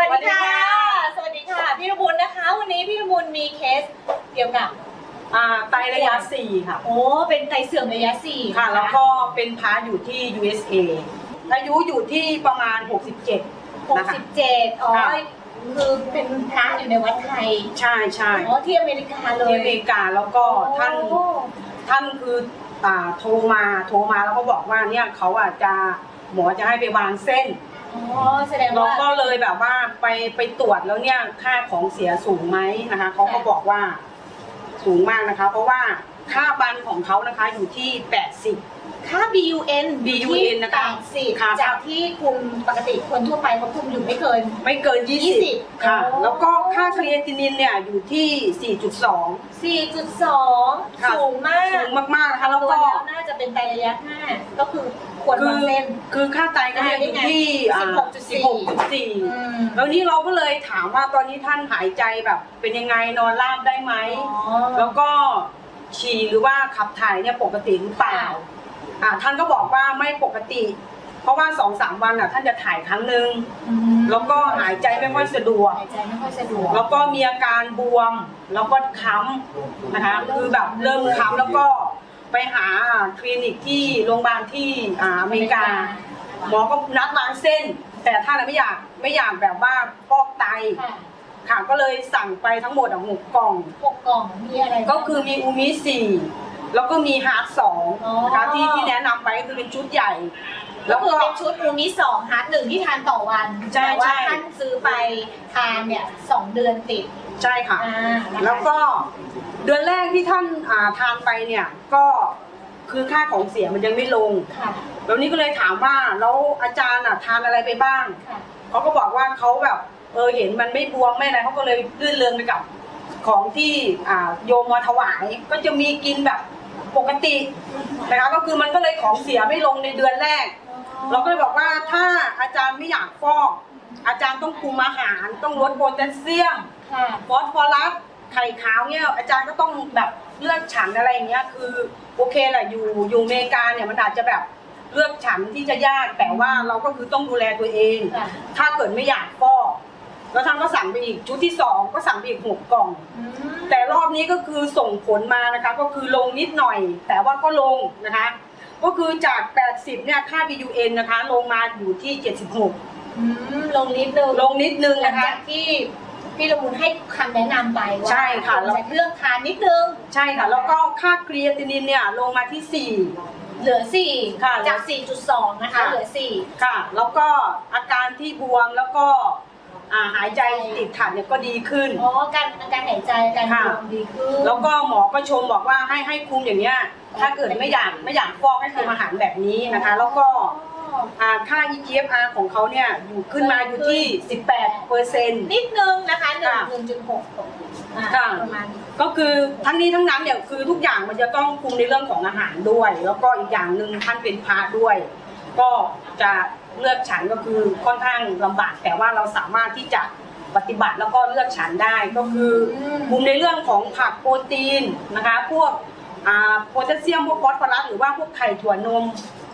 วัสดีค่ะ สวัสดีค่ะ พี่ระบุญนะคะ วันนี้พี่ระบุญมีเคสเกี่ยวกับ อ่าไตระยะ4ค่ะ โอ้เป็นไตเสื่อมระยะสี่ค่ะนแล้วก็เป็นพาอยู่ที่ USA อายุอยู่ที่ประมาณ 67หกนะคะ สิบเจ็ดอ๋อค่ะ คือเป็นพระอยู่ในวัดไทยใช่ใช่อ๋อที่อเมริกาเลยที่อเมริกาแล้วก็ท่านโอ้ท่านคืออ่าโทรมาโทรมาแล้วก็บอกว่าเนี่ยเขาอาจจะหมอจะให้ไปวางเส้น อ๋อแสดงเราว่าก็เลยแบบว่าไปไปตรวจแล้วเนี่ยค่าของเสียสูงไหมนะคะเขาก็บอกว่าสูงมากนะคะ เพราะว่าค่าบันของเขานะคะอยู่ที่ 80 ค่า BUN BUN นะคะที่ค่ะ80จากที่คุมปกติคนทั่วไปเขาคุมอยู่ไม่เกิน ไม่เกิน 20 20ค่ะ โอ้ แล้วก็ค่าครีเอตินินเนี่ยอยู่ที่ 4.2 4.2ค่ะสูงมากสูงมากๆนะคะแล้วตัวก็แล้วน่าจะเป็นไตระยะห้าก็คือควรคืวางเส้น คือค่าไตก็ยังอยู่ที่อ่า16.4 16.4แล้วนี่เราก็เลยถามว่าตอนนี้ท่านหายใจแบบ เป็นยังไงนอนราบได้ไหมแล้วก็ฉี่หรือว่าขับถ่ายเนี่ยปกติหรือเปล่า อ่าท่านก็บอกว่าไม่ปกติ เพราะว่าสองสามวันอะ ท่านจะถ่ายครั้งหนึ่งแล้วก็หายใจไม่ค่อยสะดวก หายใจไม่ค่อยสะดวกแล้วก็มีอาการบวม แล้วก็ค้ำนะคะ คือแบบเริ่มค้ำแล้วก็ไปหาคลินิกที่โรงพยาบาลที่อ่าอเมริกา หมอก็นัดวางเส้น แต่ท่านน่ะไม่อยากไม่อยากแบบว่าฟอกไตค่ะค่ะก็เลยสั่งไปทั้งหมดอะหกกล่องหกกล่องมีอะไรบ้างก็คือมีอูมิสี่ แล้วก็มีฮาร์ดสองอ๋อนะคะที่ที่แนะนำไปก็คือเป็นชุดใหญ่ก็แล้วคือก็เป็นชุดอูมิสองฮาร์ดหนึ่งที่ทานต่อวันใช่แต่ว่าใช่ ท่านซื้อไปทานเนี่ยสองเดือนติดใช่ค่ะ อ่านะคะแล้วก็เดือนแรกที่ท่านอ่าทานไปเนี่ยก็คือค่าของเสียมันยังไม่ลง ค่ะ แล้วนี่ก็เลยถามว่าแล้วอาจารย์อะทานอะไรไปบ้าง ค่ะ เขาก็บอกว่าเขาแบบเออเห็นมันไม่บวมไม่อะไรเขาก็เลยลื่นเริงไปกับของที่อ่าโยมมาถวาย ก็จะมีกินแบบ ปกตินะคะก็คือมันก็เลยของเสียไม่ลงในเดือนแรก เราก็เลยบอกว่าถ้าอาจารย์ไม่อยากฟอกอาจารย์ต้องคุมอาหาร ต้องลดโพแทสเซียมค่ะฟอสฟอรัสไข่ขาวเนี่ยอาจารย์ก็ต้องแบบเลือกฉันอะไรอย่างเงี้ยคือโอเคแหละอยู่อยู่อเมริกาเนี่ยมันอาจจะแบบเลือกฉันที่จะยากแต่ว่าเราก็คือต้องดูแลตัวเองค่ะถ้าเกิดไม่อยากฟอก แล้วท่านก็สั่งไปอีกชุดที่สองก็สั่งไปอีกหกกล่องอืมแต่รอบนี้ก็คือส่งผลมานะคะ ก็คือลงนิดหน่อย แต่ว่าก็ลงนะคะ ก็คือจาก 80 เนี่ยค่า BUN นะคะ ลงมาอยู่ที่ 76 อืมลงนิดนึงลงนิดนึงหลังนะคะ จากที่พี่ละมุนให้คำแนะนำไปว่าใช่ค่ะ เราจะเลือกทานนิดนึง ใช่ค่ะ แล้วก็ค่าครีเอตินินเนี่ยลงมาที่ เหลือสี่ค่ะจาก 4.2 นะคะ ค่ะ เหลือสี่4 ค่ะ แล้วก็อาการที่บวมแล้วก็ อ่าหายใจติดขัดเนี่ยก็ดีขึ้น อ๋อการการหายใจการค่ะบวมดีขึ้น แล้วก็หมอก็ชมบอกว่าให้ให้คุมอย่างเงี้ยถ้าเกิดไม่อยากไม่อยากฟอกให้คุมอาหารแบบนี้นะคะ แล้วก็อ๋ออ่าค่า EGFR ของเขาเนี่ยอยู่ขึ้นมาอยู่ที่ 18เปอร์เซ็นต์ นิดนึงนะคะหนึ่งค่ะหนึ่งจุดหกอ่าค่ะ ประมาณก็คือทั้งนี้ทั้งนั้นเนี่ยคือทุกอย่างมันจะต้องคุมในเรื่องของอาหารด้วย แล้วก็อีกอย่างหนึ่งท่านเป็นพระด้วย ก็จะเลือกฉันก็คือค่อนข้างลำบากแต่ว่าเราสามารถที่จะปฏิบัติแล้วก็เลือกฉันได้ก็คืออมคุมในเรื่องของผักโปรตีนนะคะ พวกอ่าโพแทสเซียมพวกฟอสฟอรัสหรือว่าพวกไข่ถั่วนม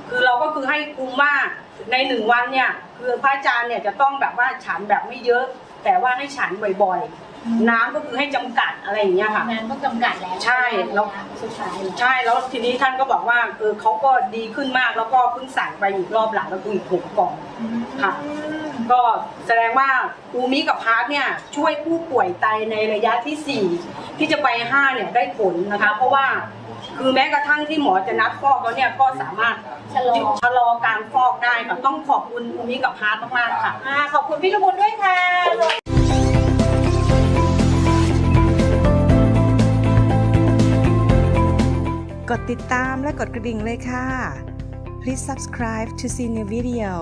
คือเราก็คือให้คุมว่าในหนึ่งวันเนี่ยคือพระอาจารย์เนี่ยจะต้องแบบว่าฉันแบบไม่เยอะ แต่ว่าให้ฉันบ่อยๆ น้ำก็คือให้จำกัดอะไรอย่างเงี้ยค่ะ งานก็จำกัดแล้วใช่แล้ว สุดท้ายแล้วใช่แล้วทีนี้ท่านก็บอกว่าเออเขาก็ดีขึ้นมากแล้วก็เพิ่งสั่งไปอีกรอบหลังก็คืออีกหกกล่อง ค่ะ อืมก็แสดงว่าอูมิกับพาร์ทเนี่ยช่วยผู้ป่วยไตในระยะที่ 4 ที่จะไป 5 เนี่ยได้ผลนะคะ เพราะว่า คือแม้กระทั่งที่หมอจะนัดฟอกแล้วเนี่ยก็สามารถชะลอหยุดชะลอการฟอกได้ค่ะต้องขอบคุณอูมิกับพาร์ทมากๆค่ะ อ่าขอบคุณพี่ลูกบุญด้วยค่ะกดติดตามและกดกระดิ่งเลยค่ะ Please subscribe to see new video